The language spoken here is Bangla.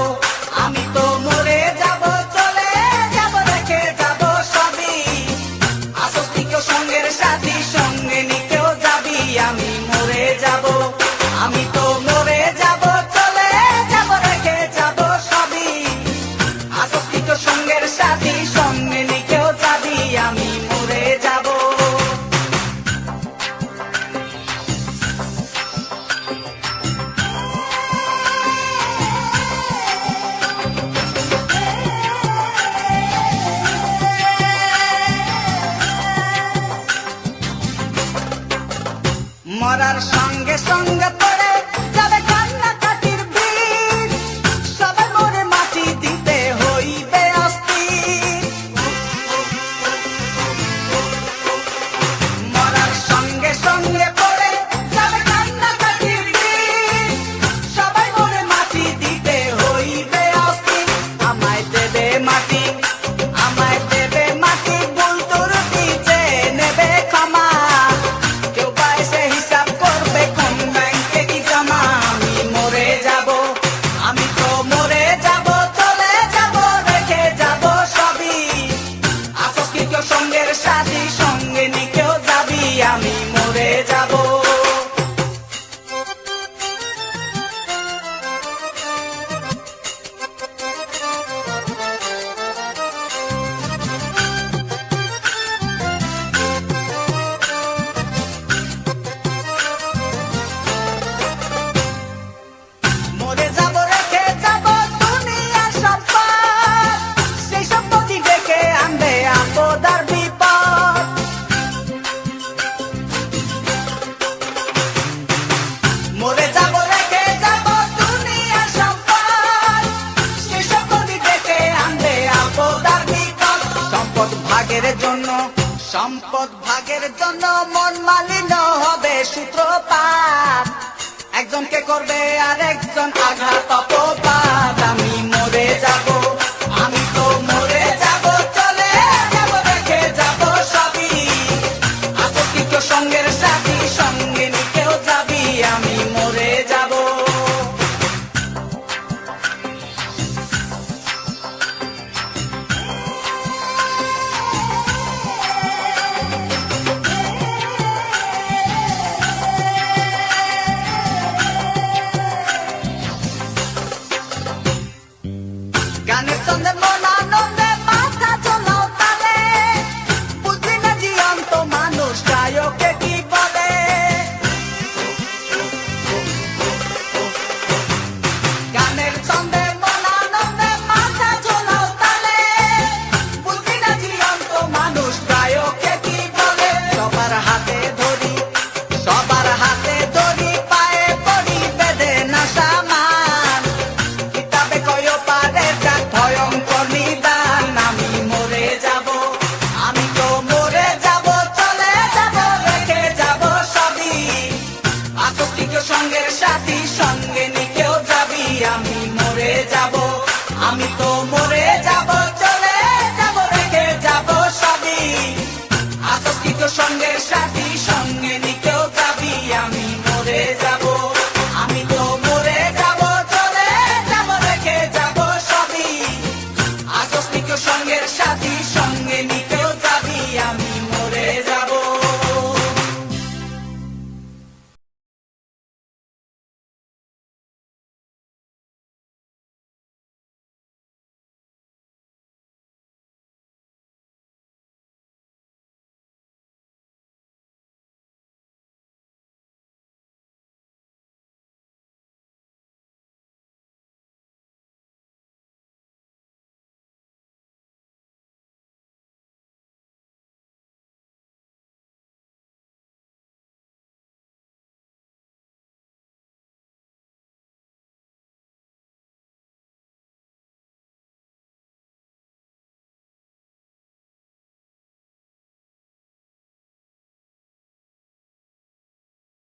oh. মরার সঙ্গে সঙ্গে সম্পদ ভাগের জন্য মন মালিন্য হবে সূত্রপাত। একজনকে করবে আর একজন আঘাত অপবাদ। আমি Ganes son de moda.